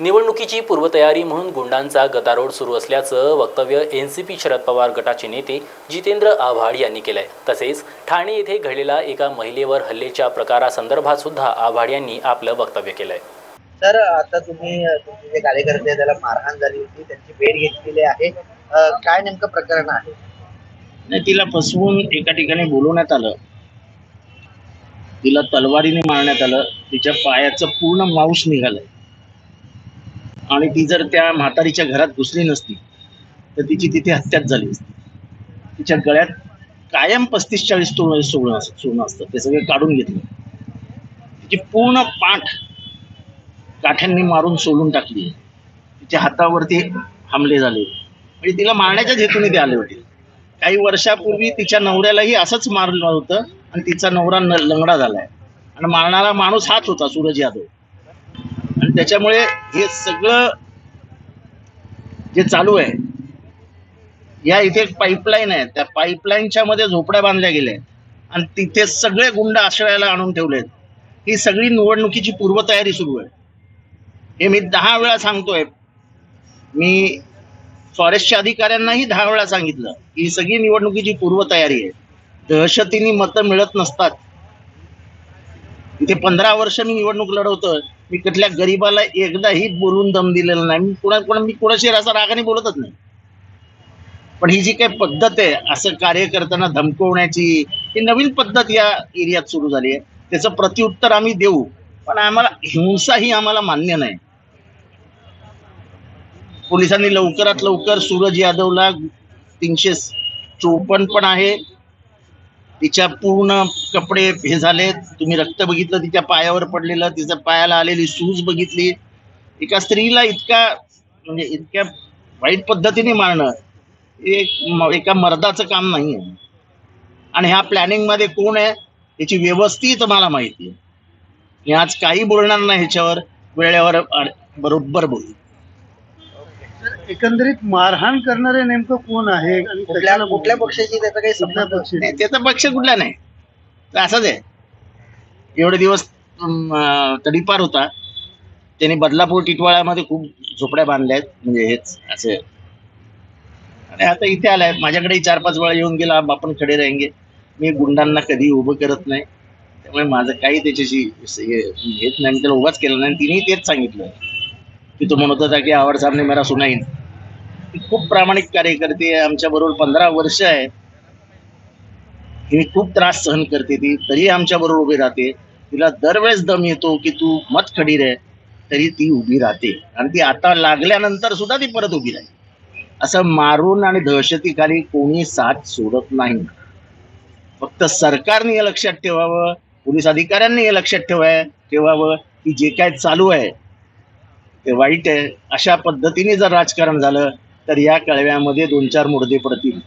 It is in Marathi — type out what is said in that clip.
निवडणुकीची पूर्वतयारी म्हणून गुंडांचा गदारोळ सुरू असल्याचं वक्तव्य N C P Sharad Pawar गटाचे नेते जितेंद्र आव्हाड यांनी केलंय. तसेच ठाणे येथे घडलेला एका महिलेवर हल्लेच्या प्रकारासंदर्भात सुद्धा आव्हाड यांनी आपलं वक्तव्य केलंय. तर आता तुम्ही तुमचे जे कार्यकर्ते त्याला मारहाण झाली होती त्यांची भेट घेतलेली आहे. काय नेमकं प्रकरण आहे? नाही तिला फसवून एका ठिकाणी बोलवण्यात आलं. तिला तलवारीने मारण्यात आलं. तिच्या पायाचं पूर्ण मांस निघालंय. आणि ती जर त्या म्हातारीच्या घरात घुसली नसती तर तिची तिथे हत्याच झाली असती. तिच्या गळ्यात कायम पस्तीस चाळीस तोळ सोनं अस- सोनं असतं. ते सगळे काढून घेतलं. तिची पूर्ण पाठ काठ्यांनी मारून सोलून टाकली. तिच्या हातावरती हमले झाले. म्हणजे तिला मारण्याच्याच हेतूने ते आले होते. काही वर्षापूर्वी तिच्या नवऱ्यालाही असंच मारलं होतं आणि तिचा नवरा न- लंगडा झालाय. आणि मारणारा माणूस हाच होता सूरज यादव. त्याच्यामुळे हे सगळं जे चालू आहे या इथे एक पाईपलाईन आहे. त्या पाईपलाईनच्या मध्ये झोपड्या बांधल्या गेल्या आणि तिथे सगळे गुंड आश्रयाला आणून ठेवलेत. ही सगळी निवडणुकीची पूर्वतयारी सुरू आहे. हे मी दहा वेळा सांगतोय. मी फॉरेस्टच्या अधिकाऱ्यांनाही दहा वेळा सांगितलं की ही सगळी निवडणुकीची पूर्वतयारी आहे. दहशतीने मतं मिळत नसतात. इथे पंधरा वर्ष मी निवडणूक लढवतोय. मी कुठल्या गरीबाला एकदाही बोलून दम दिलेला नाही. मी कोणा कुणा मी कुणाशी असा रागाने बोलतच नाही. पण ही जी काही पद्धत आहे असं कार्य करताना धमकवण्याची ही नवीन पद्धत या एरियात सुरू झाली आहे. त्याचं प्रत्युत्तर आम्ही देऊ पण आम्हाला हिंसा ही आम्हाला मान्य नाही. पोलिसांनी लवकरात लवकर सूरज यादवला तीनशे चोपन्न पण आहे. तिच्या पूर्ण कपडे हे झाले. तुम्ही रक्त बघितलं तिच्या पायावर पडलेलं तिच्या पायाला आलेली सूज बघितली. एका स्त्रीला इतका म्हणजे इतक्या वाईट पद्धतीने मारणं एक एका मर्दाचं काम नाही आहे आणि ह्या प्लॅनिंगमध्ये कोण आहे याची व्यवस्थित मला माहिती आहे. मी आज काही बोलणार नाही ह्याच्यावर. वेळेवर बरोबर बोलू. एकंदरीत मारहाण करणारे नेमकं कोण आहे आणि कुठल्या कशाला कुठल्या? पक्षाची त्याचा काही कुठल्या संबंध पक्षाची? नाही त्याचा पक्ष कुठला नाही. तर असंच आहे. एवढे दिवस अं, तडीपार होता. त्याने बदलापूर टिटवाळ्यामध्ये खूप झोपड्या बांधल्या आहेत. म्हणजे हेच असे. आणि आता इथे आलाय. माझ्याकडे चार पाच वेळा येऊन गेला. "आप आपण खडे राहेंगे. मी गुंडांना कधी उभं करत नाही. त्यामुळे माझं काही त्याच्याशी हे हेच नाही. मी त्याला उभाच केला नाही. आणि तिनेही तेच सांगितलं. की तो म्हणत होता की आवड सामने मेरा सुनाईन. ती खूप प्रामाणिक कार्यकर्ते करते आमच्या बरोबर पंधरा वर्ष आहे. ही खूप त्रास सहन करते ती तरी आमच्या बरोबर उभी राहते. तिला दरवेळेस दम येतो की तू मत खडीर आहे तरी ती उभी राहते. आणि ती आता लागल्यानंतर सुद्धा ती परत उभी राहील. असं मारून आणि दहशतीखाली कोणी साथ सोडत नाही. फक्त सरकारने हे लक्षात ठेवावं पोलीस अधिकाऱ्यांनी हे लक्षात ठेवाय ठेवावं की जे काय चालू आहे ते वाईट आहे. अशा पद्धतीने जर राजकारण झालं तर या कळव्यामध्ये दोन चार मुर्दे पडतील.